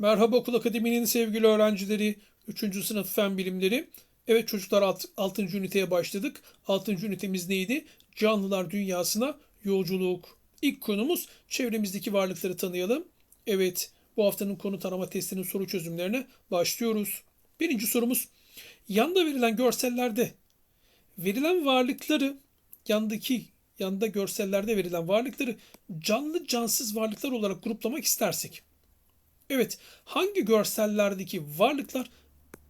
Merhaba Okul Akademi'nin sevgili öğrencileri, 3. sınıf fen bilimleri. Evet çocuklar 6. üniteye başladık. 6. ünitemiz neydi? Canlılar dünyasına yolculuk. İlk konumuz çevremizdeki varlıkları tanıyalım. Evet bu haftanın konu tanıma testinin soru çözümlerine başlıyoruz. Birinci sorumuz. Yanda verilen görsellerde verilen varlıkları yandaki yanda görsellerde verilen varlıkları canlı cansız varlıklar olarak gruplamak istersek Evet, hangi görsellerdeki varlıklar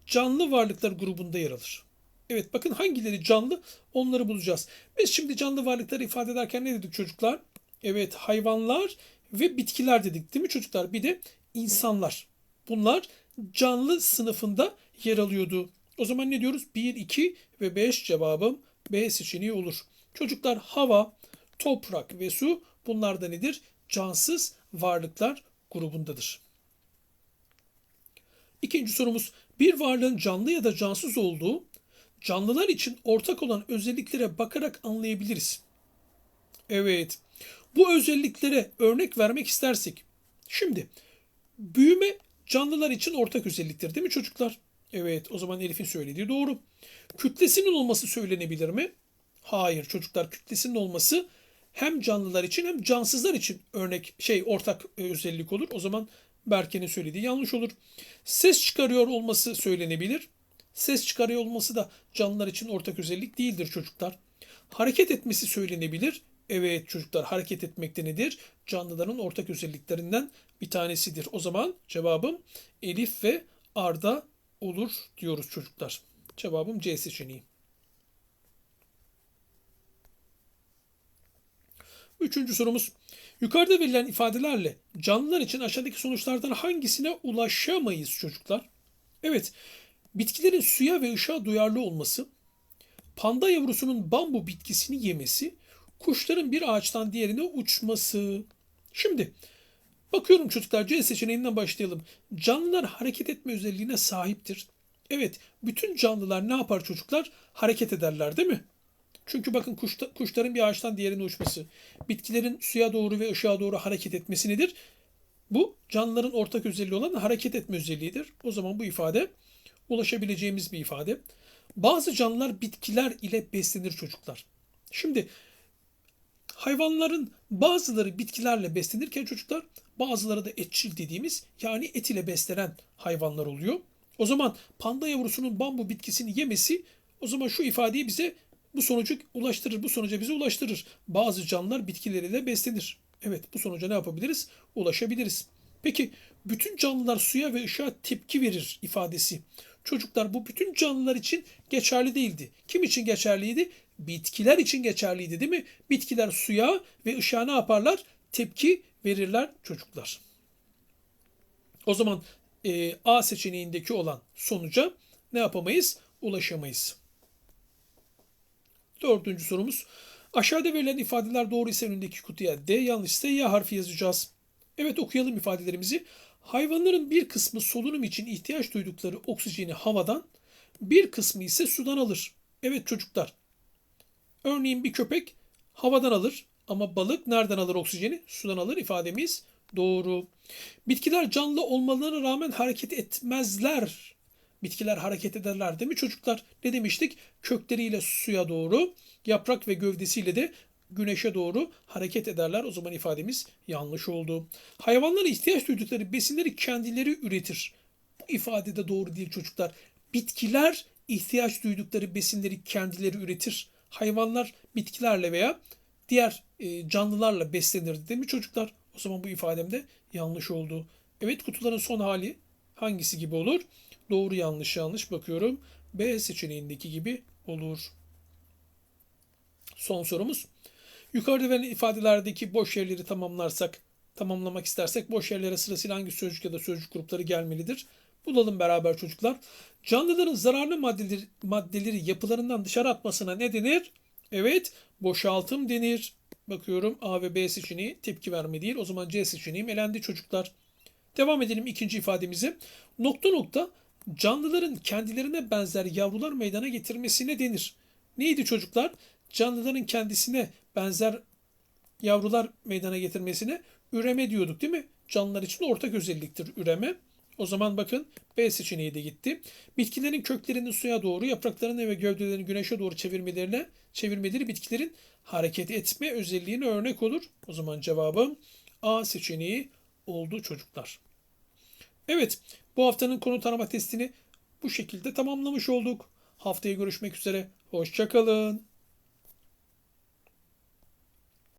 canlı varlıklar grubunda yer alır? Evet, bakın hangileri canlı onları bulacağız. Biz şimdi canlı varlıkları ifade ederken ne dedik çocuklar? Evet, hayvanlar ve bitkiler dedik değil mi çocuklar? Bir de insanlar. Bunlar canlı sınıfında yer alıyordu. O zaman ne diyoruz? 1, 2 ve 5 cevabım B seçeneği olur. Çocuklar hava, toprak ve su bunlar da nedir? Cansız varlıklar grubundadır. İkinci sorumuz bir varlığın canlı ya da cansız olduğu canlılar için ortak olan özelliklere bakarak anlayabiliriz. Evet. Bu özelliklere örnek vermek istersek. Şimdi büyüme canlılar için ortak özelliktir değil mi çocuklar? Evet o zaman Elif'in söylediği doğru. Kütlesinin olması söylenebilir mi? Hayır çocuklar kütlesinin olması hem canlılar için hem cansızlar için örnek şey ortak özellik olur. O zaman Berke'nin söylediği yanlış olur. Ses çıkarıyor olması söylenebilir. Ses çıkarıyor olması da canlılar için ortak özellik değildir çocuklar. Hareket etmesi söylenebilir. Evet çocuklar hareket etmekte nedir? Canlıların ortak özelliklerinden bir tanesidir. O zaman cevabım Elif ve Arda olur diyoruz çocuklar. Cevabım C seçeneği. Üçüncü sorumuz. Yukarıda verilen ifadelerle canlılar için aşağıdaki sonuçlardan hangisine ulaşamayız çocuklar? Evet, bitkilerin suya ve ışığa duyarlı olması, panda yavrusunun bambu bitkisini yemesi, kuşların bir ağaçtan diğerine uçması. Şimdi bakıyorum çocuklar C seçeneğinden başlayalım. Canlılar hareket etme özelliğine sahiptir. Evet, bütün canlılar ne yapar çocuklar? Hareket ederler değil mi? Çünkü bakın kuşta, kuşların bir ağaçtan diğerine uçması, bitkilerin suya doğru ve ışığa doğru hareket etmesi nedir? Bu canlıların ortak özelliği olan hareket etme özelliğidir. O zaman bu ifade ulaşabileceğimiz bir ifade. Bazı canlılar bitkiler ile beslenir çocuklar. Şimdi hayvanların bazıları bitkilerle beslenirken çocuklar bazıları da etçil dediğimiz yani et ile beslenen hayvanlar oluyor. O zaman panda yavrusunun bambu bitkisini yemesi o zaman şu ifadeyi bize bu sonucu ulaştırır. Bu sonuca bizi ulaştırır. Bazı canlılar bitkileriyle beslenir. Evet bu sonuca ne yapabiliriz? Ulaşabiliriz. Peki bütün canlılar suya ve ışığa tepki verir ifadesi. Çocuklar bu bütün canlılar için geçerli değildi. Kim için geçerliydi? Bitkiler için geçerliydi değil mi? Bitkiler suya ve ışığa ne yaparlar? Tepki verirler çocuklar. O zaman e, A seçeneğindeki olan sonuca ne yapamayız? Ulaşamayız. Dördüncü sorumuz. Aşağıda verilen ifadeler doğru ise önündeki kutuya D yanlışsa Y harfi yazacağız. Evet okuyalım ifadelerimizi. Hayvanların bir kısmı solunum için ihtiyaç duydukları oksijeni havadan, bir kısmı ise sudan alır. Evet çocuklar. Örneğin bir köpek havadan alır ama balık nereden alır oksijeni? Sudan alır ifademiz doğru. Bitkiler canlı olmalarına rağmen hareket etmezler. Bitkiler hareket ederler değil mi çocuklar? Ne demiştik? Kökleriyle suya doğru, yaprak ve gövdesiyle de güneşe doğru hareket ederler. O zaman ifademiz yanlış oldu. Hayvanlar ihtiyaç duydukları besinleri kendileri üretir. Bu ifade de doğru değil çocuklar. Bitkiler ihtiyaç duydukları besinleri kendileri üretir. Hayvanlar bitkilerle veya diğer e, canlılarla beslenir değil mi çocuklar? O zaman bu ifademde yanlış oldu. Evet kutuların son hali hangisi gibi olur? Doğru yanlış yanlış bakıyorum. B seçeneğindeki gibi olur. Son sorumuz. Yukarıda verilen ifadelerdeki boş yerleri tamamlarsak, tamamlamak istersek boş yerlere sırasıyla hangi sözcük ya da sözcük grupları gelmelidir? Bulalım beraber çocuklar. Canlıların zararlı maddeleri, maddeleri yapılarından dışarı atmasına ne denir? Evet, boşaltım denir. Bakıyorum A ve B seçeneği tepki verme değil. O zaman C seçeneğim elendi çocuklar. Devam edelim ikinci ifademize. Nokta nokta canlıların kendilerine benzer yavrular meydana getirmesine denir. Neydi çocuklar? Canlıların kendisine benzer yavrular meydana getirmesine üreme diyorduk değil mi? Canlılar için ortak özelliktir üreme. O zaman bakın B seçeneği de gitti. Bitkilerin köklerini suya doğru, yapraklarını ve gövdelerini güneşe doğru çevirmelerine çevirmeleri bitkilerin hareket etme özelliğine örnek olur. O zaman cevabım A seçeneği oldu çocuklar. Evet bu haftanın konu tanıma testini bu şekilde tamamlamış olduk. Haftaya görüşmek üzere. Hoşçakalın.